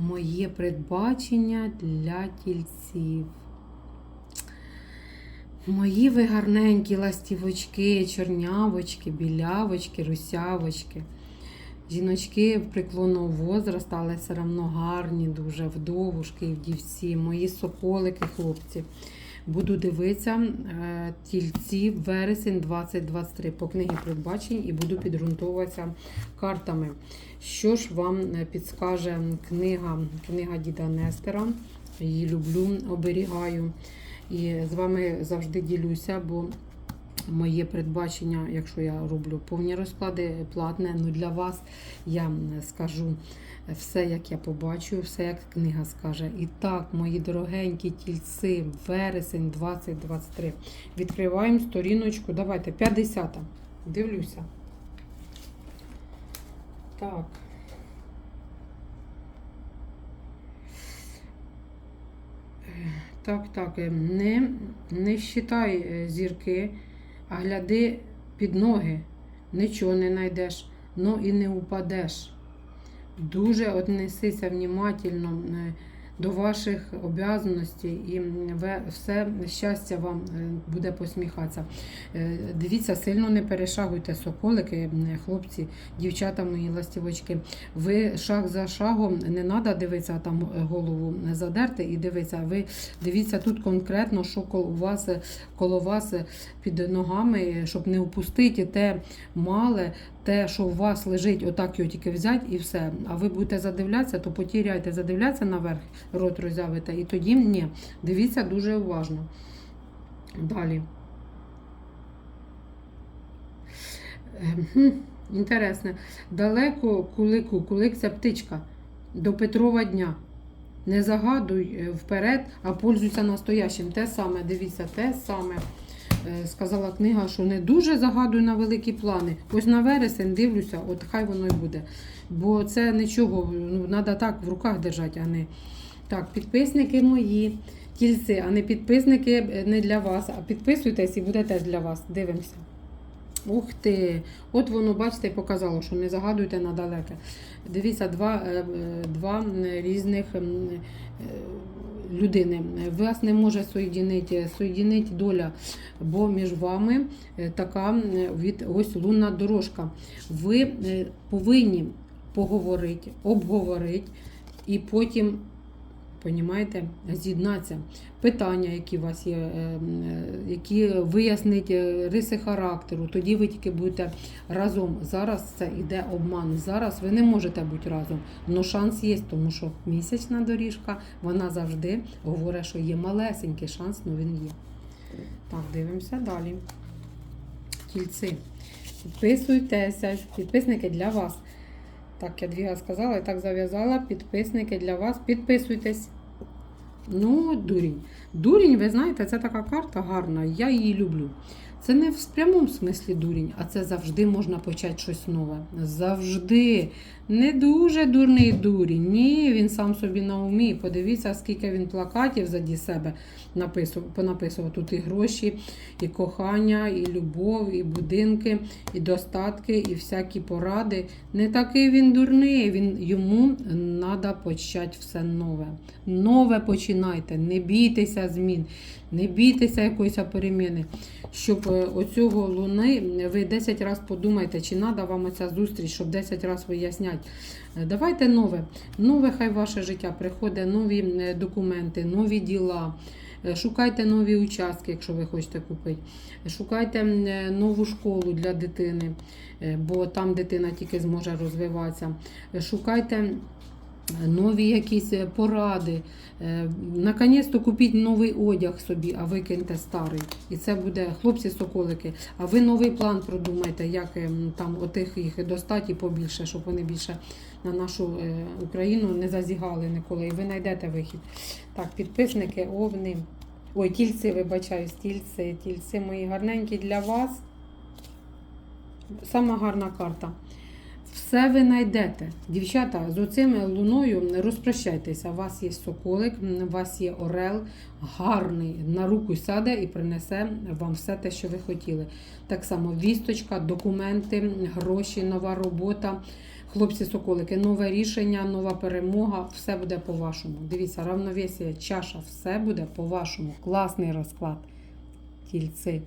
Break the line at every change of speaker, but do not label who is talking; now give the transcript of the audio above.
моє предбачення для тільців. Мої ви гарненькі ластівочки, чорнявочки, білявочки, русявочки. Жіночки в преклонного возрасту, але все одно гарні, дуже вдовушки і вдівці, мої соколики, хлопці. Буду дивитися е, тільці вересень 2023 по книгі передбачень і буду підґрунтовуватися картами. Що ж вам е, підскаже книга, книга Діда Нестера? Її люблю, оберігаю. І з вами завжди ділюся, бо моє передбачення, якщо я роблю повні розклади, платне, ну для вас я скажу все, як я побачу, все, як книга скаже. І так, мої дорогенькі тільці, вересень 2023. Відкриваємо сторіночку. Давайте, 50. Дивлюся. Так. Так, так, е, не, не считай е, зірки, а гляди під ноги. Нічого не знайдеш, ну і не упадеш. Дуже отнесися внимательно е, до ваших обов'язаностей і все щастя вам е, буде посміхатися. Е, Дивіться, сильно не перешагуйте соколики, хлопці, дівчата мої ластівочки. Ви шаг за шагом не треба дивитися там е, голову задерти і дивитися. Ви дивіться тут конкретно, що коло вас, коло вас під ногами, щоб не упустити те мале, те, що у вас лежить, отак його тільки взяти і все. А ви будете задивлятися, то потіряйте, задивлятися наверх, рот роззявите, і тоді ні. Дивіться дуже уважно. Далі. Ем, Інтересне. Далеко кулику, кулик це птичка. До Петрова дня. Не загадуй е, вперед, а пользуйся настоящим. Те саме, дивіться, те саме. Е, Сказала книга, що не дуже загадуй на великі плани. Ось на вересень дивлюся, от хай воно й буде. Бо це нічого, ну, треба так в руках держати, а не. Так, підписники мої, тільці, а не підписники е, не для вас. А підписуйтесь і буде теж для вас. Дивимося. Ух ти! От воно, бачите, показало, що не загадуйте на далеке. Дивіться, два, е, два різних людини. Вас не може соєдинити, соєдинити доля, бо між вами е, така від ось лунна дорожка. Ви е, повинні поговорити, обговорити і потім. Понімаєте, з'єднатися. Питання, які у вас є, е, е, які вияснить е, риси характеру, тоді ви тільки будете разом. Зараз це йде обман. Зараз ви не можете бути разом. але шанс є, тому що місячна доріжка, вона завжди говорить, що є малесенький шанс, але він є. Так, дивимося далі. Тільці. Підписуйтеся, підписники для вас. Так, я дві сказала і так зав'язала. Підписники для вас. Підписуйтесь. Ну, дурінь. Дурінь, ви знаєте, це така карта гарна, я її люблю. Це не в прямому смислі дурінь, а це завжди можна почати щось нове. Завжди. Не дуже дурний дурінь. Ні, він сам собі на умі. Подивіться, скільки він плакатів заді себе написував, понаписував. Тут і гроші, і кохання, і любов, і будинки, і достатки, і всякі поради. Не такий він дурний. Він, йому треба почати все нове. Нове починайте, не бійтеся змін, не бійтеся якоїсь переміни. Щоб оцього луни ви 10 разів подумайте, чи треба вам оця зустріч, щоб 10 разів виясняти. Е, Давайте нове. Нове хай ваше життя приходить, нові е, документи, нові діла. Е, Шукайте нові участки, якщо ви хочете купити. Шукайте е, нову школу для дитини, е, бо там дитина тільки зможе розвиватися. Е, Шукайте нові якісь е, поради. Е, Наконець-то купіть новий одяг собі, а викиньте старий. І це буде хлопці-соколики. А ви новий план продумайте, як ем, там отих їх достати побільше, щоб вони більше на нашу е, Україну не зазігали ніколи. І ви знайдете вихід. Так, підписники, овни. Ой, тільці, вибачаюсь, тільці, тільці мої гарненькі для вас. Сама гарна карта. Все ви знайдете. Дівчата, з оцим луною розпрощайтеся. У вас є соколик, у вас є орел, гарний, на руку сяде і принесе вам все те, що ви хотіли. Так само вісточка, документи, гроші, нова робота. Хлопці соколики, нове рішення, нова перемога, все буде по-вашому. Дивіться, равновесія, чаша, все буде по-вашому. Класний розклад. Тільці.